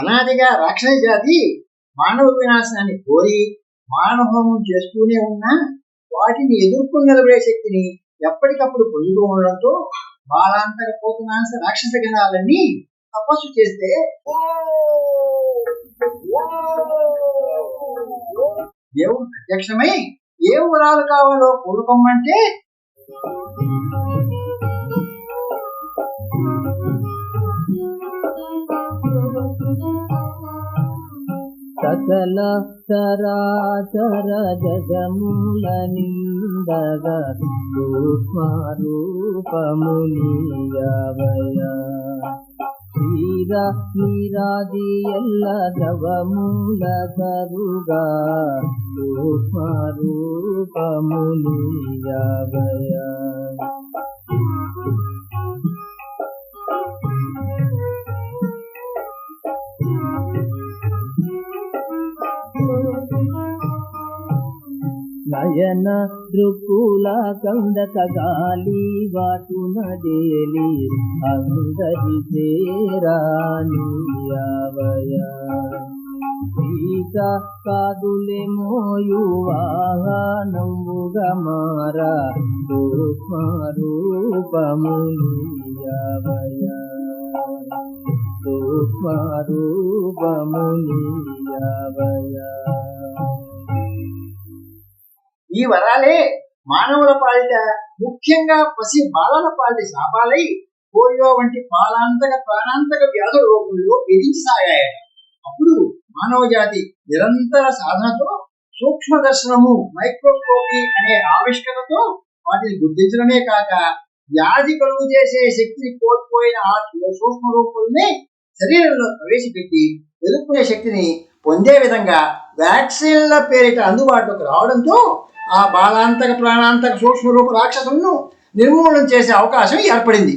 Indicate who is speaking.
Speaker 1: అనాదిగా రాక్షస జాతి మానవ వినాశనాన్ని కోరి మానవము చేస్తూనే ఉన్నా వాటిని ఎదుర్కొని నిలబడే శక్తిని ఎప్పటికప్పుడు పొందుతూ ఉండడంతో బాలాంతర పోతునాశ రాక్షస గణాలన్నీ తపస్సు చేస్తే దేవుడు ప్రత్యక్షమై ఏ వరాలు కావాలో కోరుకోమంటే
Speaker 2: సకల చరాచర జగముల నిందగ సూక్ష్మరూపమునియవయ క్షీర నీరాది ఎల్ల ద్రవముల సరుగా సూక్ష్మరూపమునియవయ నయన దృక్కుల కందక గాలి వాటున డేలి అందరి చేరానియవయ సీత కాదులే మోయు వాహనంబుగా మారా రూపమునియవయ రూపమునియవయా
Speaker 1: ఈ వరాలే మానవుల పాలిట ముఖ్యంగా పసి బాలల పాలిట శాపాలై పోలియో వంటి పాలాంతక ప్రాణాంతక వ్యాధుల రూపంలో సాగాయట అప్పుడు మానవ జాతి నిరంతర సాధనతో సూక్ష్మ దర్శనము మైక్రోస్కోపీ అనే ఆవిష్కరణతో వాటిని గుర్తించడమే కాక వ్యాధి కలుగు చేసే శక్తిని కోల్పోయిన ఆ సూక్ష్మ రూపాలని శరీరంలో ప్రవేశపెట్టి ఎదుర్కొనే శక్తిని పొందే విధంగా వ్యాక్సిన్ల పేరిట అందుబాటులోకి రావడంతో ఆ బాలాంతక ప్రాణాంతక సూక్ష్మ రూప రాక్షసులను నిర్మూలన చేసే అవకాశం ఏర్పడింది.